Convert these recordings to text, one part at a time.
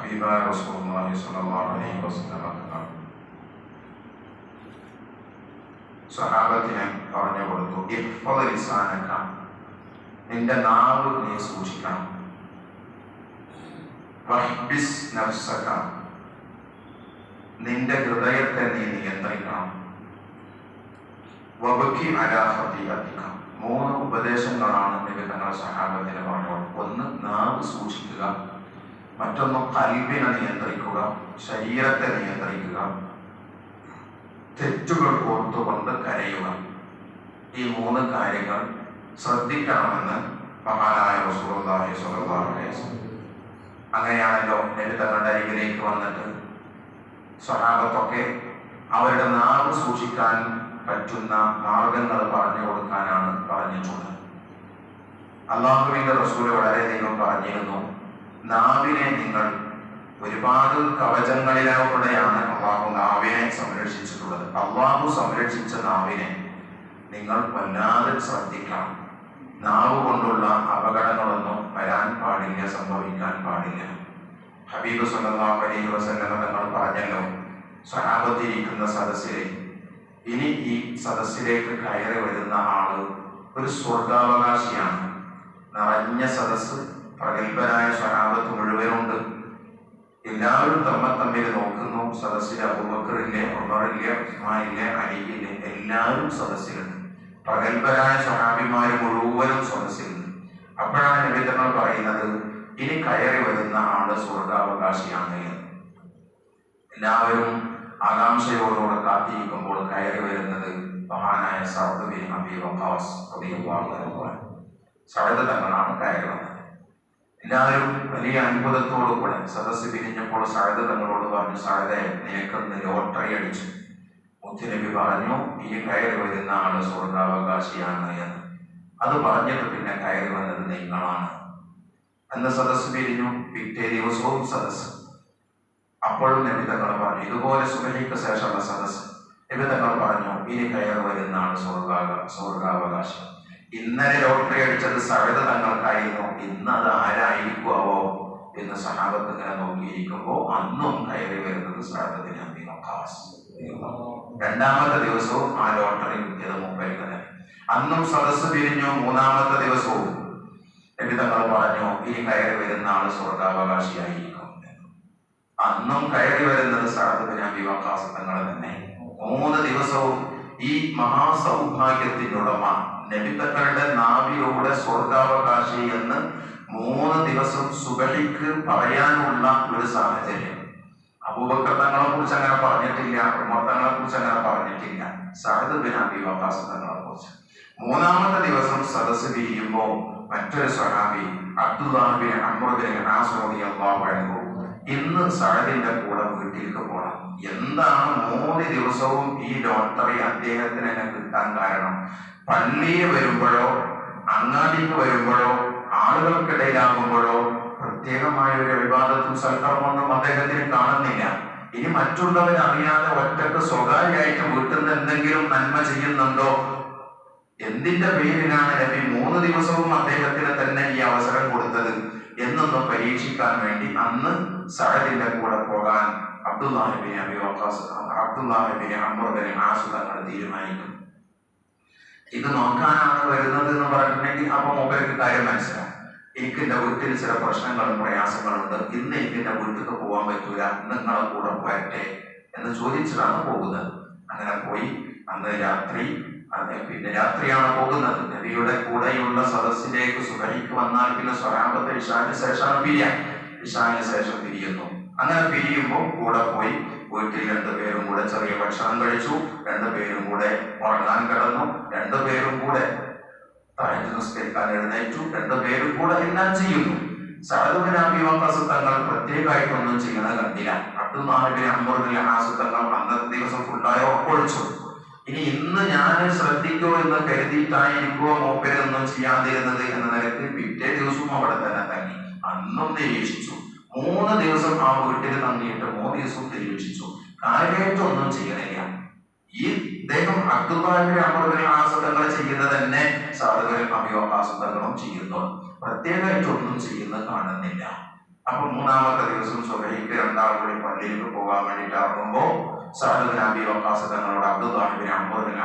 ഹബീബായ റസൂലുള്ളാഹി സ്വല്ലല്ലാഹു അലൈഹി വസല്ലം തങ്ങൾ സ്വഹാബത്തിനെ പറഞ്ഞു കൊടുത്തു ഇഹ്ഫദ് നിന്റെ നാവ് നീ സൂക്ഷിക്കണം. വഹ്ബിസ് നഫ്സക നിന്റെ ഹൃദയത്തെ നീ നിയന്ത്രിക്കണം. വബക്കി അലാ ഖതീഅതിക മൂന്ന് ഉപദേശങ്ങളാണ് നബി തങ്ങൾ സഹാബത്തിന് പറഞ്ഞു ഒന്ന് നാവ് സൂക്ഷിക്കുക. മറ്റൊന്ന് കൽവിനെ നിയന്ത്രിക്കുക ശരീരത്തെ നിയന്ത്രിക്കുക തെറ്റുകൾ ഓർത്തുകൊണ്ട് കരയുക. ഈ മൂന്ന് കാര്യങ്ങൾ ശ്രദ്ധിക്കണമെന്ന് മഹാനായ വസല്ലം. അങ്ങനെയാണല്ലോ നബി അരികിലേക്ക് വന്നിട്ട് സ്വഹാബത്തൊക്കെ അവരുടെ നാവ് സൂക്ഷിക്കാൻ പറ്റുന്ന മാർഗങ്ങൾ പറഞ്ഞു കൊടുക്കാനാണ് പറഞ്ഞിട്ടുള്ളത് അള്ളാഹുവിന്റെ റസൂൽ വളരെയധികം പറഞ്ഞിരുന്നു. നാവിനെ നിങ്ങൾ ഒരുപാട് കവചങ്ങളിലൂടെയാണ് അള്ളാഹു നാവിനെ സംരക്ഷിച്ചിട്ടുള്ളത്. അള്ളാഹു സംരക്ഷിച്ച നാവിനെ നിങ്ങൾ വല്ലാതെ ശ്രദ്ധിക്കണം. നാവ് കൊണ്ടുള്ള അപകടങ്ങളൊന്നും വരാൻ പാടില്ല സംഭവിക്കാൻ പാടില്ല. ഹബീബ് സല്ലല്ലാഹു അലൈഹി തങ്ങൾ പറഞ്ഞല്ലോ സഹാബത്തിരിക്കുന്ന സദസ്സിലെ ഇനി ഈ സദസ്സിലേക്ക് കയറി വരുന്ന ആൾ ഒരു സ്വർഗാവകാശിയാണ്. നിറഞ്ഞ സദസ്സ് പ്രഗത്ഭരായ സഹാബത്ത് മുഴുവനുണ്ട് എല്ലാവരും തമ്മ തമ്മിൽ നോക്കുന്നു. സദസ്സിൽ അബുബക്കറില്ലേ ഉമറില്ലേ ഉസ്മാനില്ലേ അലിയില്ലേ എല്ലാവരും സദസ്സിലുണ്ട്. പ്രഗത്ഭരായ സഹാബിമാർ മുഴുവനും സദസ്സിലുണ്ട്. അപ്പോഴാണ് നിബിധങ്ങൾ പറയുന്നത് ഇനി കയറി വരുന്ന ആൾ സ്വർഗാവകാശിയാണ് എല്ലാവരും ആകാംക്ഷയോടുകൂടെ കാത്തിരിക്കുമ്പോൾ കയറി വരുന്നത് മഹാനായ സഅദ് ബിൻ അബി റളിയല്ലാഹു അൻഹു സഅദ് തങ്ങളാണ് കയറി വന്നത്. എല്ലാവരും വലിയ അത്ഭുതത്തോടു കൂടെ സദസ്സ് പിരിഞ്ഞപ്പോൾ സാഴത തങ്ങളോട് പറഞ്ഞു സഅദെ നിനക്കൊന്ന് ലോട്ടറി അടിച്ചു. മുത്തുനബി പറഞ്ഞു ഈ കയറി വരുന്ന ആൾ സ്വർഗാവകാശിയാണ് എന്ന്. അത് പറഞ്ഞിട്ട് പിന്നെ കയറി വന്നത് നിങ്ങളാണ്. അന്ന് സദസ്സ് പിരിഞ്ഞു പിറ്റേ ദിവസവും സദസ് അപ്പോഴും നബി തങ്ങൾ പറഞ്ഞു ഇതുപോലെ സുബഹിക്ക് ശേഷമുള്ള സദസ് നബി തങ്ങൾ പറഞ്ഞു ഇനി കയറി വരുന്ന ആൾ സ്വർഗാവകാശം. ഇന്നലെ ലോട്ടറി അടിച്ചത് സഴത തങ്ങൾക്കായിരുന്നു ഇന്ന് അത് ആരായിരിക്കുമോ എന്ന് സഹാബത്ത് ഇങ്ങനെ നോക്കിയിരിക്കുമ്പോൾ അന്നും കയറി വരുന്നത് സഴതത്തിന് അമ്മിനൊക്കാസ്. രണ്ടാമത്തെ ദിവസവും ആ ലോട്ടറി കിട്ടിയത് തന്നെ. അന്നും സദസ് പിരിഞ്ഞു മൂന്നാമത്തെ ദിവസവും എന്റെ തങ്ങൾ പറഞ്ഞു ഇനി കയറി വരുന്ന ആൾ സ്വർഗാവകാശിയായിരിക്കും. അന്നും കയറി വരുന്നത് സഴതത്തിന് അമ്പി വഖാസ് തങ്ങൾ തന്നെ. മൂന്ന് ദിവസവും ഈ മഹാസൗഭാഗ്യത്തിനുടമ നബിത്തക്കളുടെ നാവിലൂടെ സ്വർഗാവകാശി എന്ന് മൂന്ന് ദിവസം സുബഹിക്ക് പറയാനുള്ള ഒരു സാഹചര്യം. അബൂബക്കർ തങ്ങളെ കുറിച്ച് അങ്ങനെ പറഞ്ഞിട്ടില്ല ഉമർ തങ്ങളെ കുറിച്ച് അങ്ങനെ പറഞ്ഞിട്ടില്ല. സഹദ് ബിൻ അബി വക്കാസ് തങ്ങളെ കുറിച്ച്. മൂന്നാമത്തെ ദിവസം സദസ് പിരിയുമ്പോ മറ്റൊരു സ്വഹാബി അബ്ദുല്ലാബിൻ അമ്രുബിൻ അൻഹു ഇന്ന് സഹദിന്റെ കൂടെ വീട്ടിലേക്ക് പോണം. എന്താണ് മൂന്ന് ദിവസവും ഈ ലോട്ടറി അദ്ദേഹത്തിന് എന്നെ കിട്ടാൻ കാരണം? പള്ളിയിൽ വരുമ്പോഴോ അങ്ങാടിക്ക് വരുമ്പോഴോ ആളുകൾക്കിടയിലാകുമ്പോഴോ പ്രത്യേകമായ ഒരു വിവാദത്തും സൽക്കർമ്മൊന്നും അദ്ദേഹത്തിന് കാണുന്നില്ല. ഇനി മറ്റുള്ളവർ അറിയാതെ ഒറ്റയ്ക്ക് സ്വകാര്യമായിട്ട് വീട്ടിൽ നിന്ന് എന്തെങ്കിലും നന്മ ചെയ്യുന്നുണ്ടോ? എന്തിന്റെ പേരിലാണ് നബി മൂന്ന് ദിവസവും അദ്ദേഹത്തിന് തന്നെ ഈ അവസരം കൊടുത്തത്? എന്നൊന്ന് പരീക്ഷിക്കാൻ വേണ്ടി അന്ന് സഹദിന്റെ കൂടെ പോകാൻ അബ്ദുല്ലാഹിബിനെ അബി വക്കാസ് അബ്ദുല്ലാഹിബിനെ അമർബിനെ ആസു തങ്ങൾ തീരുമാനിക്കും. ഇത് നോക്കാനാണ് വരുന്നത് എന്ന് പറഞ്ഞിട്ടുണ്ടെങ്കിൽ അപ്പൊ മൊബൈലിൽ കാര്യം മനസ്സിലാവും. എനിക്ക് എന്റെ വീട്ടിൽ ചില പ്രശ്നങ്ങളും പ്രയാസങ്ങളും ഉണ്ട് ഇന്ന് എനിക്ക് എന്റെ വീട്ടിലേക്ക് പോകാൻ പറ്റൂല. നിങ്ങളെ കൂടെ പോയട്ടെ എന്ന് ചോദിച്ചിട്ടാണ് പോകുന്നത്. അങ്ങനെ പോയി. അന്ന് രാത്രി പിന്നെ രാത്രിയാണ് പോകുന്നത്. നബിയുടെ കൂടെയുള്ള സദസ്സിലേക്ക് സുബഹിക്ക് വന്നാൽ പിന്നെ സ്വരാമ്പത്തെ ഇഷാന് ശേഷമാണ് പിരിയാൻ ഇഷാന് ശേഷം പിരിയുന്നു. അങ്ങനെ പിരിയുമ്പോൾ കൂടെ പോയി വീട്ടിൽ രണ്ടുപേരും കൂടെ ചെറിയ ഭക്ഷണം കഴിച്ചു രണ്ടുപേരും കൂടെ ഉറങ്ങാൻ കിടന്നു രണ്ടുപേരും കൂടെ തഴഞ്ഞു നിസ്കരിക്കാൻ എഴുന്നേറ്റു രണ്ടുപേരും കൂടെ എല്ലാം ചെയ്യുന്നു. സഹദുബിനാബിവാസ് തങ്ങൾ പ്രത്യേകമായിട്ടൊന്നും ചെയ്യണ കണ്ടില്ല. അബ്ദുൽ അമ്പൂറിലെ ആസുത്തങ്ങൾ അന്നത്തെ ദിവസം ഫുള്ളായി ഒപ്പൊഴിച്ചു ഇനി ഇന്ന് ഞാൻ ശ്രദ്ധിക്കോ എന്ന് കരുതിയിട്ടായിരിക്കുമോ മൂപ്പരൊന്നും ചെയ്യാതിരുന്നത് എന്ന നിലയ്ക്ക് പിറ്റേ ദിവസവും അവിടെ തന്നെ അന്നും മൂന്ന് ദിവസം ആ വീട്ടിൽ തങ്ങിയിട്ട് മൂന്ന് ദിവസവും നിരീക്ഷിച്ചു കാര്യമായിട്ടൊന്നും ചെയ്യണില്ല. ഈ ഇദ്ദേഹം അബ്ദുബാഹിന്റെ അമൃതനെ ആസതങ്ങൾ ചെയ്യുന്നത് തന്നെ സാധുക്കളും അഭിയോഗാസതകളും ചെയ്യുന്നു. പ്രത്യേകമായിട്ട് ഒന്നും ചെയ്യുന്നത് കാണുന്നില്ല. അപ്പൊ മൂന്നാമത്തെ ദിവസം സുബൈ രണ്ടാം കൂടി പള്ളിയിലേക്ക് പോകാൻ ഇറങ്ങുമ്പോ സാഹിബ് നബി വക്കാസ് തങ്ങളോട് അബ്ദുല്ലാഹിബിൻ അമ്മൂറിൻ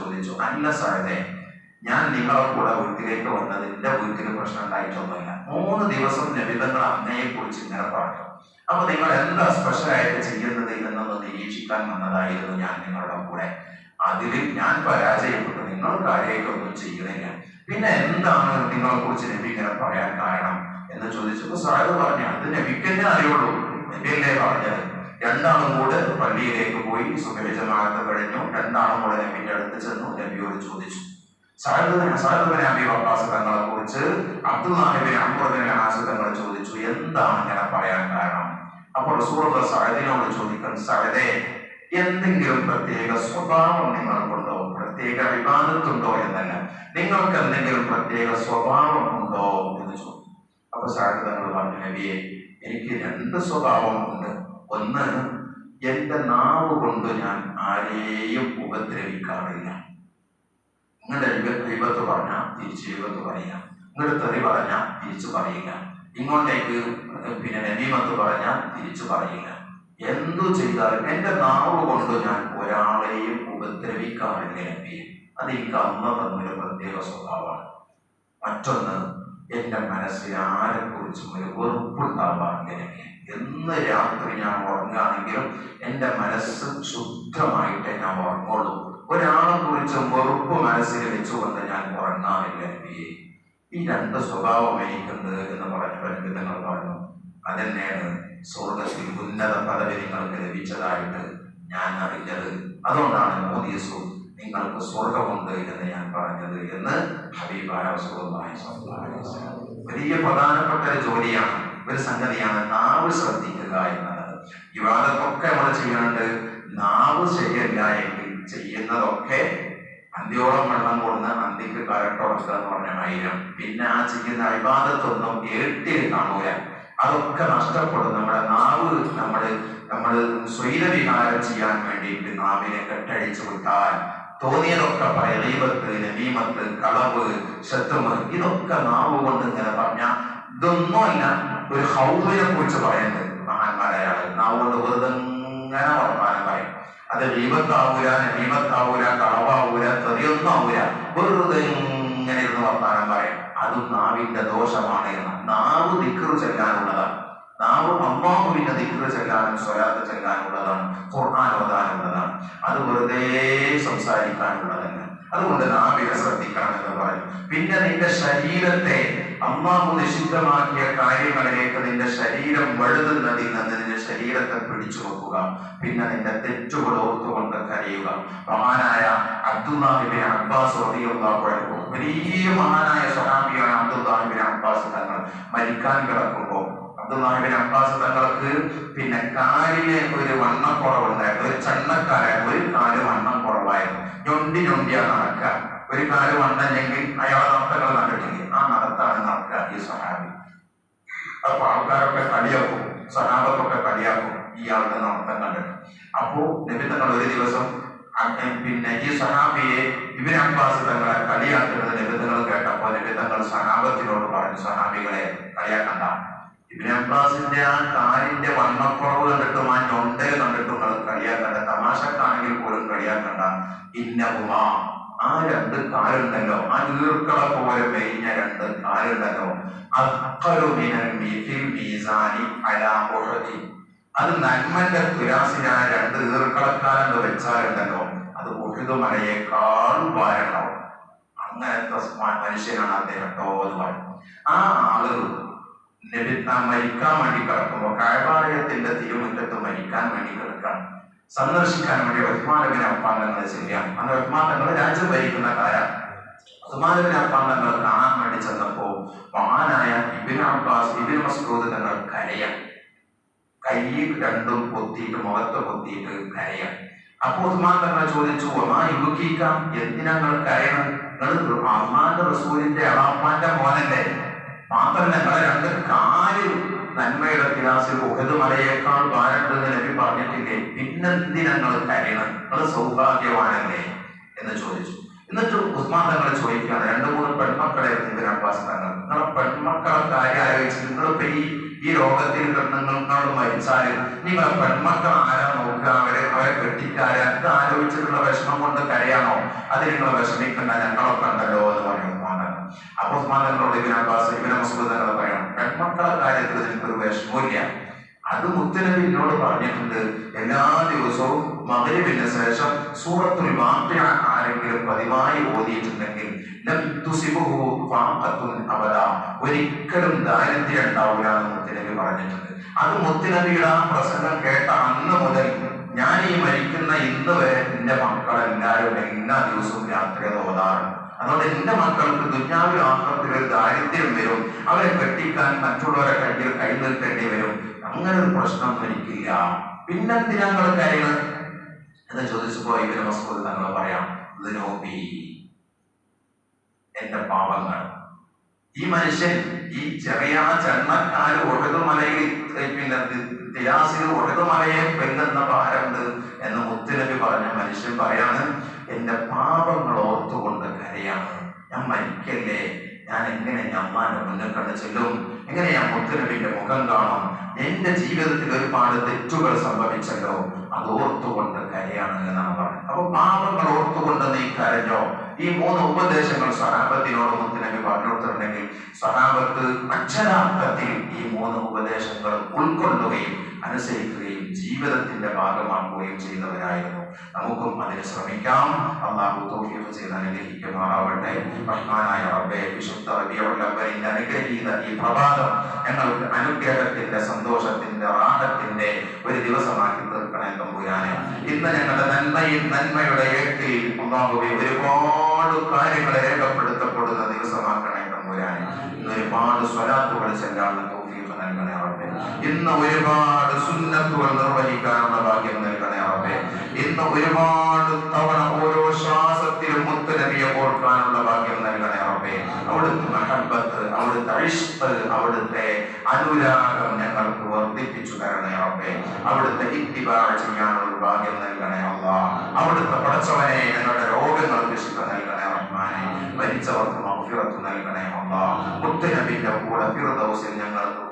ചോദിച്ചു. അല്ല സാഹിബേ ഞാൻ നിങ്ങളെ കൂടെ വീട്ടിലേക്ക് വന്നത് എന്റെ വീട്ടിൽ പ്രശ്നം ഉണ്ടായിട്ടൊന്നുമില്ല. മൂന്ന് ദിവസം നബിതങ്ങൾ അമ്മയെ കുറിച്ച് ഇങ്ങനെ പറഞ്ഞു. അപ്പൊ നിങ്ങൾ എന്താ സ്പെഷ്യലായിട്ട് ചെയ്യുന്നത് എന്നൊന്ന് നിരീക്ഷിക്കാൻ വന്നതായിരുന്നു ഞാൻ നിങ്ങളുടെ കൂടെ. അതിൽ ഞാൻ പരാജയപ്പെട്ടു. നിങ്ങൾ കാര്യമായിട്ടൊന്നും ചെയ്യുന്നില്ല. പിന്നെ എന്താണ് നിങ്ങളെ കുറിച്ച് നബി ഇങ്ങനെ പറയാൻ കാരണം എന്ന് ചോദിച്ചപ്പോൾ സാഹിബ് പറഞ്ഞു അത് നബിക്കെന്നെ അറിയുള്ളൂ. നബിയല്ലേ പറഞ്ഞത്. രണ്ടാളും കൂടെ പള്ളിയിലേക്ക് പോയി സുഖജമാകത്ത് കഴിഞ്ഞു. രണ്ടാളും കൂടെ നബിന്റെ അടുത്ത് ചെന്നു. നബിയോട് ചോദിച്ചു. തങ്ങളെ കുറിച്ച് അബ്ദുല്ലാഹിബിൻ അമ്പതിനെ ആസ് തങ്ങൾ ചോദിച്ചു. എന്താണ് ഇങ്ങനെ പറയാൻ കാരണം? അപ്പോൾ സൂറത്ത് സഹദിനോട് ചോദിക്കാൻ സഹദേ എന്തെങ്കിലും പ്രത്യേക സ്വഭാവം നിങ്ങൾക്കുണ്ടോ? പ്രത്യേക വിവാദത്തുണ്ടോ എന്നല്ല. നിങ്ങൾക്ക് എന്തെങ്കിലും പ്രത്യേക സ്വഭാവം ഉണ്ടോ? എന്ന് ചോദിച്ചു അപ്പൊ സാഹിബ് തങ്ങൾ പറഞ്ഞു നബിയെ എനിക്ക് രണ്ട് സ്വഭാവമുണ്ട് ഒന്ന് എന്റെ നാവ് കൊണ്ട് ഞാൻ ആരെയും ഉപദ്രവിക്കാറില്ല. നിങ്ങളുടെ വിപത്ത് പറഞ്ഞാൽ തിരിച്ച് വിപത്ത് പറയുക. നിങ്ങളുടെ തെറി പറഞ്ഞാൽ തിരിച്ചു പറയുക. ഇങ്ങോട്ടേക്ക് പിന്നെ നബീമത്ത് പറഞ്ഞാൽ തിരിച്ചു പറയുക. എന്തു ചെയ്താലും എന്റെ നാവ് കൊണ്ട് ഞാൻ ഒരാളെയും ഉപദ്രവിക്കാറില്ല നബി അത് എനിക്ക് അമ്മ തന്നൊരു പ്രത്യേക സ്വഭാവമാണ്. മറ്റൊന്ന് എന്റെ മനസ്സിൽ ആരെക്കുറിച്ചും ഒരു വെറുപ്പുണ്ടാവാറില്ല എനിക്ക് എന്ന് രാത്രി ഞാൻ ഉറങ്ങുകയാണെങ്കിലും എന്റെ മനസ്സ് ശുദ്ധമായിട്ടേ ഞാൻ ഉറങ്ങുള്ളൂ. ഒരാളെ കുറിച്ച് വെറുപ്പ് മനസ്സിൽ വെച്ചുകൊണ്ട് ഞാൻ ഉറങ്ങാമില്ല നബിയെ. ഈ രണ്ട് സ്വഭാവം എനിക്കുണ്ട് എന്ന് പറഞ്ഞ പരിമിതങ്ങൾ പറഞ്ഞു അതെന്നെയാണ് സ്വർഗത്തിൽ ഉന്നത പദവി നിങ്ങൾക്ക് ലഭിച്ചതായിട്ട് ഞാൻ അറിഞ്ഞത്. അതുകൊണ്ടാണ് മോദിയസു നിങ്ങൾക്ക് സ്വർഗമുണ്ട് എന്ന് ഞാൻ പറഞ്ഞത് എന്ന് ഹബീബായ വലിയ പ്രധാനപ്പെട്ട ഒരു ജോലിയാണ് ഒരു സംഗതിയാണ് നാവ് ശ്രദ്ധിക്കുക എന്നുള്ളത്. വിവാദത്തൊക്കെ നമ്മൾ ചെയ്യുന്നുണ്ട് നാവ് ശരിയല്ല എങ്കിൽ ചെയ്യുന്നതൊക്കെ അന്ത്യോളം വെള്ളം കൊടുന്ന് അന്തിക്ക് കരട്ടുറക്കുക എന്ന് പറഞ്ഞ മൈനം പിന്നെ ആ ചെയ്യുന്ന അഭിവാദത്തൊന്നും ഏട്ടിൽ കാണൂല അതൊക്കെ നഷ്ടപ്പെടും. നമ്മുടെ നാവ് നമ്മൾ നമ്മൾ സ്വൈരവിഹാരം ചെയ്യാൻ വേണ്ടിയിട്ട് നാവിനെ കെട്ടഴിച്ചു വിട്ടാൽ തോന്നിയതൊക്കെ പറയീപത്ത് നമീമത്ത് കളവ് ശത്രുമ് ഇതൊക്കെ നാവ് കൊണ്ട് ഇങ്ങനെ പറഞ്ഞ ഇതൊന്നുമല്ല ഒരു ഹൗദിനെ കുറിച്ച് പറയുന്നത് മഹാന്മാരായ നാവ് കൊണ്ട് വെറുതെ പറയും അത് ദീപത്താവൂല നമീമത്താവൂല കളവാവൂല തെറിയൊന്നും ആവൂല. വെറുതെ ഇങ്ങനെ ഇരുന്ന് വർത്താനം പറയും. അതും നാവിന്റെ ദോഷമാണ് എന്ന്. നാവ് ദിക്കറ് ചെല്ലാനുള്ളതാണ്. നാവ് അമ്മാവുവിന്റെ ദിക്കറ് ചെല്ലാനും സ്വലാത്ത് ചെല്ലാനുള്ളതാണ്. ഖുർആൻ ഓതാനുള്ളതാണ്. അത് വെറുതെ സംസാരിക്കാനുള്ളതല്ല. അതുകൊണ്ട് നാവിനെ ശ്രദ്ധിക്കണം എന്ന് പറയും. പിന്നെ നിന്റെ ശരീരത്തെ അമ്മാവ് നിഷിദ്ധമാക്കിയ കാര്യങ്ങളിലേക്ക് നിന്റെ ശരീരം വഴുതുന്നതിൽ നിന്ന് നിന്റെ ശരീരത്തെ പിടിച്ചു വെക്കുക. പിന്നെ നിന്റെ തെറ്റുകൾ ഓർത്തുകൊണ്ട് കരയുക. മഹാനായ അബ്ദുല്ലാഹിബിൻ അബ്ബാസ് വലിയ മഹാനായ സ്വഹാബിയാണ് അബ്ദുല്ലാഹിബിൻ അബ്ബാസ് തങ്ങൾ. മരിക്കാൻ കിടക്കുമ്പോൾ അബ്ദുല്ലാഹിബിൻ അബ്ബാസ് തങ്ങൾക്ക് പിന്നെ കാലിലെ ഒരു വണ്ണക്കുറവുണ്ടായിരുന്നു. ഒരു ചണ്ണക്കാരായിരുന്നു. ഒരു കാൽ വണ്ണം കുറവായിരുന്നു. ഞൊണ്ടി ഞൊണ്ടിയാണ് നടക്കുക. ഒരു കാൽ വണ്ണല്ലെങ്കിൽ അയാളെ നടത്തങ്ങൾ കണ്ടിട്ടില്ലേ? ആ നടത്താണ് നടക്കുക ഈ സഹാബി. അപ്പൊ ആൾക്കാരൊക്കെ കളിയാക്കും സഹാബത്തൊക്കെ കളിയാക്കും ഇയാളുടെ നടത്തം കണ്ടിട്ട്. അപ്പോ നിമിത്തങ്ങൾ ഒരു ദിവസം പിന്നെ ഈ സഹാബിയെ ഇവരെ അബ്ബാസ് തങ്ങളെ കളിയാക്കുന്നത് നിമിത്തങ്ങൾ കേട്ടപ്പോ നിമിത്തങ്ങൾ സഹാബത്തിനോട് പറഞ്ഞു സഹാബികളെ കളിയാക്കണ്ട. ഇബിന് അബ്ബാസിന്റെ ആ കാലിന്റെ വണ്ണക്കുറവ് കണ്ടിട്ടും ആ ഞൊണ്ടേ കണ്ടിട്ടും കളിയാക്കണ്ട. തമാശക്കാണെങ്കിൽ പോലും കളിയാക്കണ്ട. ഇന്നവുമാ ആ രണ്ട് കാലുണ്ടല്ലോ. ആ ഈർക്കള പോലെ മെയിഞ്ഞ രണ്ട് കാലുണ്ടല്ലോ. അത് നന്മന്റെ തുലാസിന് ആ രണ്ട് ഈർക്കളക്കാലെന്ന് വെച്ചാലുണ്ടല്ലോ. അത് ഉഹദ് മലയേക്കാൾ ഭാരണ്ടാവും അങ്ങനത്തെ മനുഷ്യനാണ് അദ്ദേഹം കേട്ടോ ആ ആൾ നബി മരിക്കാൻ വേണ്ടി കിടക്കുമ്പോൾ കഴവാലയത്തിന്റെ തിരുമുറ്റത്ത് മരിക്കാൻ വേണ്ടി കിടക്കാം സന്ദർശിക്കാൻ വേണ്ടി ഉസ്മാനബിൻ അഫ്ഫാൻ തങ്ങൾ ശരിയാണ്. അന്ന് ഉസ്മാൻ തങ്ങൾ രാജ്യം ഭരിക്കുന്ന കാലം ഉസ്മാനബിൻ തങ്ങൾ കാണാൻ വേണ്ടി ചെന്നപ്പോ മഹാനായ ഇബിൻ അബ്ബാസ് ഇബിൻ മസ്കൂദ് തങ്ങൾ കരയാം. കൈ രണ്ടും പൊത്തിയിട്ട് മുഖത്ത് പൊത്തിയിട്ട് കരയാം. അപ്പൊ ഉസ്മാൻ തങ്ങൾ ചോദിച്ചു ഒമാ യുഗിക്കാം എന്തിനാ നിങ്ങൾ കരയണം നിങ്ങൾ റസൂലിന്റെ അളാപ്പാന്റെ മോനല്ലേ? മാത്രമല്ല നിങ്ങളെ രണ്ട് കാര്യം നന്മയുടെ ക്ലാസ്സിൽ ഉഹത് മലയേക്കാൾ വാരണ്ടെന്ന് നബി പറഞ്ഞിട്ടില്ലേ? പിന്നെന്തിനങ്ങൾ കരയണം? നിങ്ങൾ സൗഭാഗ്യവാനല്ലേ എന്ന് ചോദിച്ചു. എന്നിട്ട് ഉസ്മാൻ തങ്ങളെ ചോദിക്കുകയാണ്. രണ്ടു മൂന്ന് പെൺമക്കളെ ഇവർ അബ്ബാസ് തങ്ങൾ. നിങ്ങളെ പെൺമക്കളെ കാര്യം ആലോചിച്ച് നിങ്ങളിപ്പോ ഈ ഈ രോഗത്തിൽ പെണ്ണുങ്ങളോട് മരിച്ചാൽ നിങ്ങളെ പെൺമക്കൾ ആരാ നോക്കുക? അവരെ അവരെ കെട്ടിക്കാരെ? അത് ആലോചിച്ചിട്ടുള്ള വിഷമം കൊണ്ട് കരയാണോ? അത് നിങ്ങൾ വിഷമിക്കണ്ട ഞങ്ങളൊക്കെ ഉണ്ടല്ലോ എന്ന് പറയും. തങ്ങളോട് ഇബിൻ അബ്ബാസ് ഇബിൻ മസൂദ് തങ്ങൾ പറയണം. പെൺമക്കളെ കാര്യത്തിൽ നിനക്കൊരു വിഷമമില്ല അത് മുത്തനബി പറഞ്ഞിട്ടുണ്ട് എല്ലാ ദിവസവും മകരിവിന് ശേഷം സൂറത്തുൽ വാഖിഅ ആരെങ്കിലും പതിവായി ഓതിയിട്ടുണ്ടെങ്കിൽ ഒരിക്കലും ദാരിദ്ര്യം ഉണ്ടാവില്ല എന്ന് മുത്തനബി പറഞ്ഞിട്ടുണ്ട്. അത് മുത്തനബിയുടെ ആ പ്രസംഗം കേട്ട അന്ന് മുതൽ ഞാൻ ഈ മരിക്കുന്ന ഇന്ന് വരെ എന്റെ മക്കളെല്ലാവരും എല്ലാ ദിവസവും രാത്രി ഓതാറുണ്ട്. അതുകൊണ്ട് എന്റെ മക്കൾക്ക് ദുഞ്ഞാവി ഒരു ദാരിദ്ര്യം വരും. അവരെ കെട്ടിക്കാൻ മറ്റുള്ളവരെ കയ്യിൽ കൈ നിൽക്കേണ്ടി വരും. അങ്ങനെ ഒരു പ്രശ്നം എനിക്കില്ല. പിന്നെന്തിനാ നിങ്ങൾ കാര്യങ്ങൾ എന്ന് ചോദിച്ചപ്പോ ഇവർ മസ്കൂദ് തങ്ങൾ പറയാം എന്റെ പാപങ്ങൾ. ഈ മനുഷ്യൻ ഈ ചെറിയ ചെണ്ണക്കാര് ഒഴുകുമലയിൽ മലയിൽ പിന്നെ തിരാസിൽ ഒഴുകുമലയെ പെങ്ങുന്ന ഭാരമുണ്ട് എന്ന് മുത്തുനബി പറഞ്ഞ മനുഷ്യൻ പറയാണ് എന്റെ പാപങ്ങൾ എങ്ങനെ ഞമ്മാന്റെ മുന്നിൽ കണ്ടു ചെല്ലും. എങ്ങനെ ഞാൻ മുത്തനബിന്റെ മുഖം കാണും? എന്റെ ജീവിതത്തിൽ ഒരുപാട് തെറ്റുകൾ സംഭവിച്ചല്ലോ. അത് ഓർത്തുകൊണ്ട് കരയാണ് എന്നാണ് പറഞ്ഞത് അപ്പൊ പാപങ്ങൾ ഓർത്തുകൊണ്ട് നീ കരഞ്ഞോ? ഈ മൂന്ന് ഉപദേശങ്ങൾ സഹാബത്തിനോട് മുത്തനബി പറഞ്ഞുകൊടുത്തിട്ടുണ്ടെങ്കിൽ സഹാബത്ത് അക്ഷരാർത്ഥത്തിൽ ഈ മൂന്ന് ഉപദേശങ്ങൾ ഉൾക്കൊള്ളുകയും അനുസരിക്കുകയും ജീവിതത്തിന്റെ ഭാഗമാക്കുകയും ചെയ്തവരായിരുന്നു നമുക്കും അതിന് ശ്രമിക്കാം. അള്ളാഹു ചെയ്ത് അനുഗ്രഹിക്കുമാറാവട്ടെ. റഹ്മാനായ റബ്ബെ വിശുദ്ധ അവ്വലിന്റെ അനുഗ്രഹീത ഈ പ്രഭാതം ഞങ്ങൾക്ക് അനുഗ്രഹത്തിന്റെ സന്തോഷത്തിന്റെ റാഹത്തിന്റെ ഒരു ദിവസമാക്കി തീർക്കണേ തമ്പുരാനെ. ഇന്ന് ഞങ്ങളുടെ നന്മയും നന്മയുടെ ഏട്ടിൽ അള്ളാഹുവെ ഒരുപാട് കാര്യങ്ങളെ രേഖപ്പെടുത്തപ്പെടുന്ന ദിവസമാക്കണേ തമ്പുരാനെ. ഇന്ന് ഒരുപാട് സ്വലാത്തുകൾ ചെല്ലാനുള്ള തൗഫീഖ് നൽകണേ ഇന്ന് ഒരുപാട് സുന്നത്തുകൾ നിർവഹിക്കാനുള്ള ഭാഗ്യം നൽകണേ ഇന്ന് ഒരുപാട് തവണ ഓരോ ശ്വാസത്തിലും മുത്തുനബിയെ ഓർക്കാനുള്ള ഭാഗ്യം നൽകണേ റബ്ബേ. അവിടുത്തെ മഹബത്ത് അവിടുത്തെ ഇഷ്ട് അവിടുത്തെ അനുരാഗം ഞങ്ങൾക്ക് വർദ്ധിപ്പിച്ചു തരണേ റബ്ബേ. അവിടുത്തെ ഇത്തിബാ ചെയ്യാനുള്ള ഭാഗ്യം നൽകണേ അല്ല അവിടുത്തെ പടച്ചവനെ ഞങ്ങളുടെ രോഗങ്ങൾക്ക് ശിക്ഷ നൽകണേ റഹ്മാനെ. മരിച്ചവർക്ക് മൗഫിറത്ത് നൽകണേ അല്ല മുത്തനബിന്റെ കൂടെ ഫിർദൗസിൽ ഞങ്ങൾക്ക്